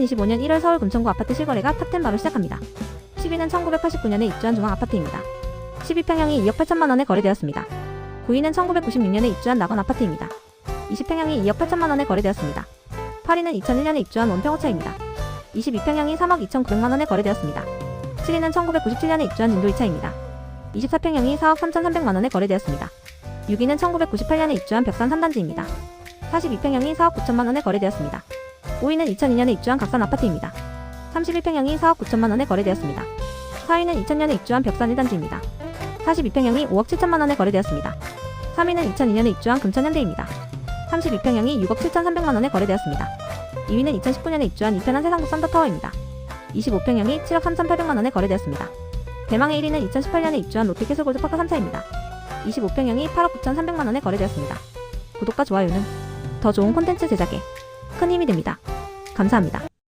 2025년 1월 서울 금천구 아파트 실거래가 탑10 바로 시작합니다. 10위는 1989년에 입주한 중앙 아파트입니다. 12평형이 2억 8천만 원에 거래되었습니다. 9위는 1996년에 입주한 낙원 아파트입니다. 20평형이 2억 8천만 원에 거래되었습니다. 8위는 2001년에 입주한 원평호차입니다. 22평형이 3억 2,900만 원에 거래되었습니다. 7위는 1997년에 입주한 진도이차입니다. 24평형이 4억 3,300만 원에 거래되었습니다. 6위는 1998년에 입주한 벽산 3단지입니다. 42평형이 4억 9천만 원에 거래되었습니다. 5위는 2002년에 입주한 각산 아파트입니다. 31평형이 4억 9천만 원에 거래되었습니다. 4위는 2000년에 입주한 벽산 1단지입니다. 42평형이 5억 7천만 원에 거래되었습니다. 3위는 2002년에 입주한 금천현대입니다. 32평형이 6억 7,300만 원에 거래되었습니다. 2위는 2019년에 입주한 이편한 세상국 썬더타워입니다. 25평형이 7억 3,800만 원에 거래되었습니다. 대망의 1위는 2018년에 입주한 롯데캐슬 골드파크 3차입니다. 25평형이 8억 9,300만 원에 거래되었습니다. 구독과 좋아요는 더 좋은 콘텐츠 제작에 큰 힘이 됩니다. 감사합니다.